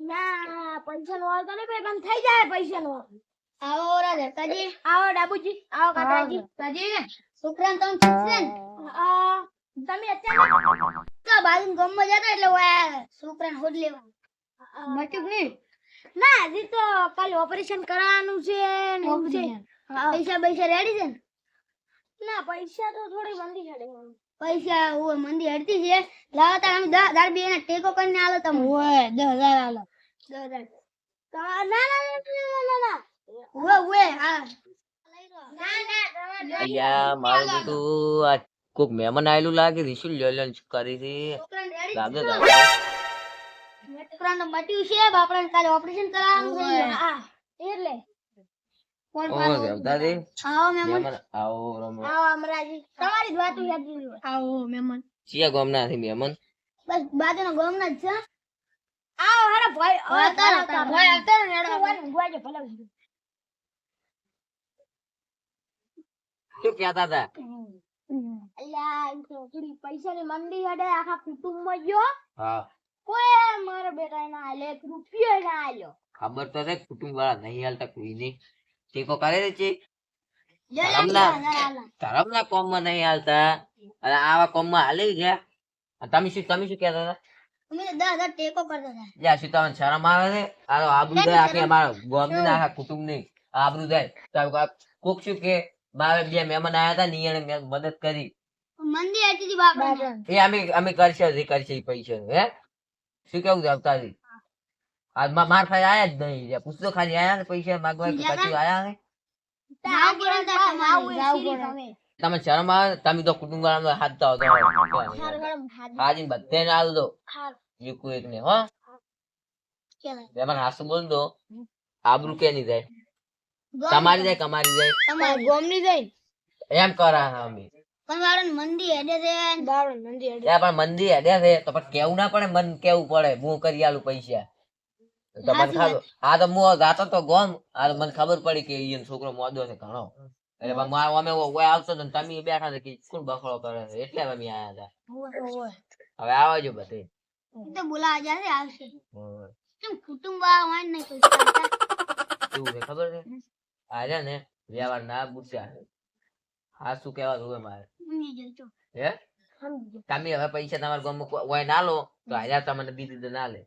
ના પૈસા નો વાળતો નહીં ભાઈ પણ થઈ જાય પૈસા નો આવો રાજા કાજી આવો ડાબુજી આવો કાકાજી. કાજી છોકરાને તમે પૂછશે ને? તમે અત્યારે બાજુ ગામમાં જતા એટલે છોકરાને હોદ લેવા. નહીં? ના હજી તો કાલે ઓપરેશન કરવાનું છે પૈસા પૈસા રેડી છે ને? ના પૈસા તો થોડી મંદી હડે પૈસા ઓ મંદી હડતી છે. લાવો તાર અમે દસ બે ના ટેકો કરીને આલો તમે. ઓય 10000 આલો. 10000 ના ના ના ના ના ઓય ઓય હા ના ના તમારે અલ્યા મારું બેટું આ કોક મહેમાન આયેલું લાગે રિશુલ લ્યો કરી છે? લાગે છે લાગે. મટ્યું છે બાપડાને કાલે ઓપરેશન કરાવવાનું છે. એટલે. ફોનની દેવતાજી આવો મહેમાન મહેમાન આવો રમો. આવો અમરાજી. તમારી જ વાતો યાદ નહીં આવો મહેમાન ચિયા ગામના છે મહેમાન બસ બાજુના ગામના જ છે. આવો હારા ભાઈ ભાઈ આવતા ભાઈ આવતા રહો, ભાઈ ઊંઘવા જો શું કહેતા હતા? અલ્યા એમ તો મંદી હડે આખા કુટુંબ ગયો. હા. કોઈ મારા બેટા ના આલે એક રૂપિયો ના આલ્યો ખબર તો છે કુટુંબ વાળા નહીં હાલતા કોઈ નહીં ટેકો કરે છે ધરમના કોમમાં નહીં હાલતા. અને આવા કોમમાં હાલી ગયા. તમે શું તમે શું કહેતા હતા? મારે બે મહેમાન આયા હતા ની મદદ કરી. મંદી હતી હતી બાપડા એ અમે અમે કરશે કરશે પૈસા હે? શું કેવું છે આજ માર ખાઈ આયા જ નહીં. પૂછતો ખાલી આયા ને પૈસા માંગવા કે કશું આયા ને? ને. તમે. શરમ આવે તમે તો કુટુંબ વાળા હાથ તો હાજી બધે ને હાલ દો. જીકુ એક ને હો. બેમાં હાસુ બોલ દો. આબરૂ કે નહીં જાય તમારી જાય કમારી જાય? તમારી. ગોમની જાય એમ કરા અમે. પણ વાળાને મંદી હેડે છે. ને બાવળ મંદી હેડે પણ મંદી હેડે છે તો પણ કેવું ના પડે મન કેવું પડે? હું કરી આલું પૈસા. તો મને ખબર આ તો હું જાતો તો ગોમ. આ મને ખબર પડી કે ઈયન છોકરો મોદો છે ઘણો. એટલે મારો અમે ઓય આવતો તો તમે બેઠા હતા કે કોણ બખડો કરે છે? એટલે અમે આયા હતા. હવે આવજો બધે. તો બોલા આ જાશે આવશે. કેમ કુટુંબ વાળા હોય ને કોઈ. કેવું છે ખબર છે? આજે ને વ્યવહાર ના પૂછ્યા. હા શું કેવા જોવે મારે? હે? તમે હવે પૈસા તમારા ગામમાં કોઈ ના લો તો હાજર તમને બીજી તો ના લે.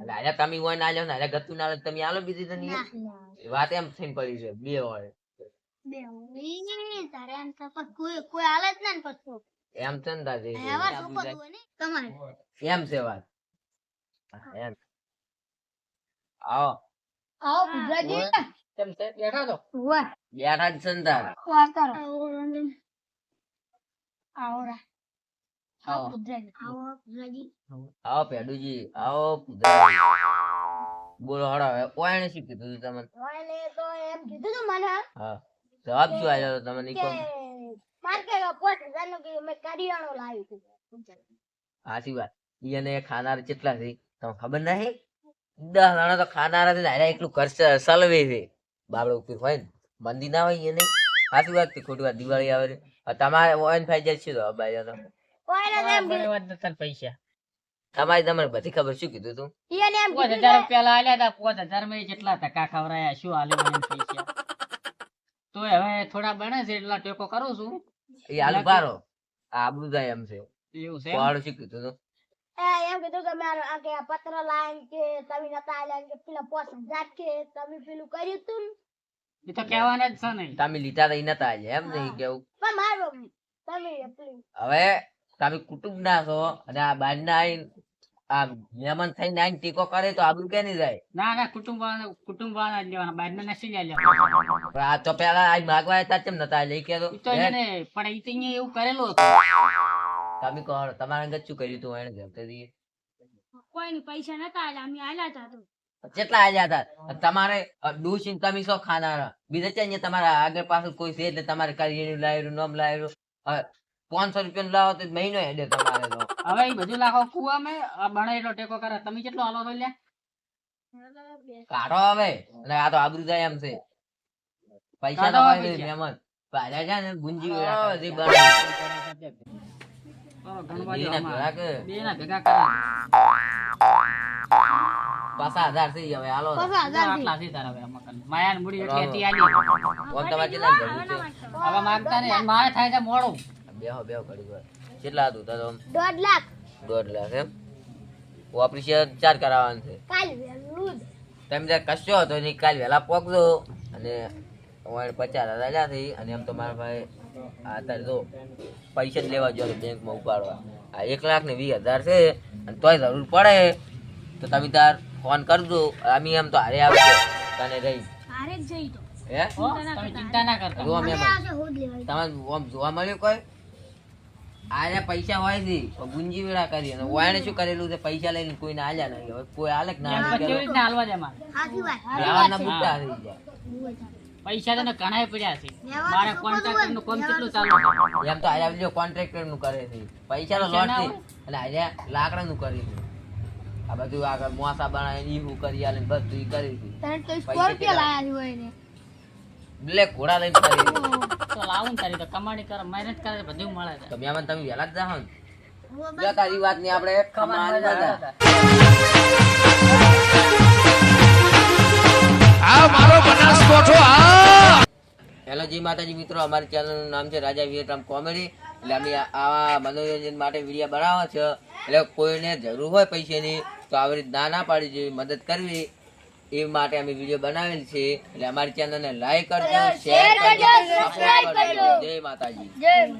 એટલે તમે હોય ના લ્યો ને હાજર ગતું ના તમે આલો બીજી તો નહીં ના. વાત એમ થઈને પડી છે બે હોય. બે હોય. તારે એમ તો કોઈ કોઈ હાલે જ ના પછી. એમ છે ને દાદી એમ છે વાત. એમ. આવો. આવો ગુજરાતી કેમ છે? બેઠા તો વાહ બેઠા જ છે ને તાર. વાર્તા આવો રંગન. આવો રા. આવો ગુજરાતી આવો આવો પેડુજી આવો પુજારી. બોલો હવે કોઈને શું કીધું તું તમને? એને તો એમ કીધું તું મને. હા જવાબ શું આવ્યો તમને ઈ માર્કેટ પાંચ હજાર કે મેં કરિયાણો લાવ્યું હતું સાચી વાત. ઈ ખાનાર કેટલા છે? તમને ખબર નહીં? દસ જણા તો ખાનારા છે ને એકલું એટલું સલવે છે. બાબડો ઉપર હોય ને મંદી ના હોય એને સાચી વાત કે ખોટી વાત. દિવાળી આવે તમારે ઓન ફાઈ જાય છે તો હવે એમ પૈસા. તમારી તમને બધી ખબર શું કીધું તું? ઈને એમ પાંચ હજાર કે રૂપિયા આલ્યા હતા પાંચ હજારમાં જેટલા ધક્કા ખવડાયા શું હાલે પૈસા. તો હવે થોડા બને છે એટલા ટેકો કરું છું. એ આલુ બારો આબરું જાય એમ છે. એવું છે કોણ શું કીધું તું? એમ કીધું કે મારે આ કે પત્ર લાઈન કે તમે નતા આલ્યા કે પેલા પાંચ હજાર કે તમે પેલું કર્યું તું. એ તો કહેવાના જ છે નહીં તમે લીધા તો નતા એમ નહીં કેવું? પણ મારો તમે હવે તમે કુટુંબ ના છો અને આ બાર ના આઈને આ મહેમાન થઈને આઈને ટીકો કરે તો આબરું કે નહીં જાય? ના ના કુટુંબ કુટુંબ વાળા લેવાના બાર ના નથી લેવાના. આ તો પેલા આ માગવા હતા તેમ નતા લઈ કે તો. પણ એ તો અહીંયા એવું કરેલું હતું. તમે કહો તમારા અંગત શું કર્યું તું એને જમતેથી? કોઈ ની પૈસા નતા આલ્યા અમે આલ્યા હતા તો. કેટલા આલ્યા હતા તમારે ડૂસીને તમે શું ખાનારા? બીજા છે તમારા આગળ પાછળ કોઈ છે? એટલે તમારે કરી લાવ્યું નોમ લાવ્યું પાંચસો રૂપિયા લાવો તો મહિનો હેડે તમારે તો. હવે એ બધું લાખો કુવા મેં આ એટલો ટેકો કરે. તમે કેટલો હાલો છો લે કાઢો હવે અને આ તો આબરૂ જાય એમ છે. પૈસા તો હોય મહેમાન. પાછા છે ને ગુંજી હા, જે બરો, ગણવા બે જેવા ના ભેગા કે બે ના ભેગા કરે. પાછા હજાર થઈ ગયા હવે હાલો. પચાસ હજારથી. આટલા થી તારા હવે મૂડી એટલી હતી માંગતા નહીં મારે થાય છે મોડું. બેહો બેહો ઘડી વાર. કેટલા હતું તો આમ? દોઢ લાખ. દોઢ લાખ એમ? ઓપરેશન ચાર કરાવવાનું છે. કાલ વહેલું તમે ત્યાં કશો હતો નહીં કાલ વહેલા પોકજો અને ઓણ પચાસ હજાર થઈ અને એમ તો મારા ભાઈ આ અત્યારે તો પૈસા જ લેવા જોઈએ બેંકમાં ઉપાડવા. આ એક લાખ ને વીસ હજાર છે અને તોય જરૂર પડે. તો તમે તાર ફોન કરજો. અમે એમ તો હારે આવજો તને રહી. હારે જ જઈ તો. હે? તમે ચિંતા ના કરતા. જો. જોવા મળ્યું કોઈ? આરે પૈસા હોય છે ગુંજી વેળા કરી અને વાયણે શું કરેલું છે? પૈસા લઈને કોઈને આલ્યા નહીં. હવે કોઈ આલે ના એમ આલે કેવી રીતના હાલવા દે મારે. વ્યવહારના બુટ્ટા થઈ જાય પૈસા તને ઘણાય પડ્યા છે. મારે કોન્ટ્રાક્ટરનું કામ કેટલું ચાલુ છે? એમ તો આયા બીજો કોન્ટ્રાક્ટરનું કરે છે. પૈસા નો લોટ છે અને આયા લાકડા નું કરી છે. આ બધું આગળ મોસા બનાવે ઈ હું કરી આલે બધું ઈ કરી છે. તને તો સ્કોર્પિયો લાયા છે હોય ને. બ્લેક ઘોડા લઈને કરી. તો લાવું તારી તો કમાણી કરે મહેનત કરે બધું મળે છે. તો મેમન તમે વહેલા જ જાઓ ને. હું બસ જો તારી વાતની આપણે. હેલો જી માતાજી મિત્રો અમારી ચેનલનું નામ છે રાજા વિયટનામ કોમેડી. એટલે અમે આવા મનોરંજન માટે વીડિયો બનાવવા છે. એટલે કોઈને જરૂર હોય પૈસાની તો આવી રીતે ના ના પાડી જેવી મદદ કરવી. એ માટે અમે વીડિયો બનાવેલ છે. એટલે અમારી ચેનલને લાઈક કરજો શેર કરજો સબસ્ક્રાઇબ કરજો જય માતાજી. જય.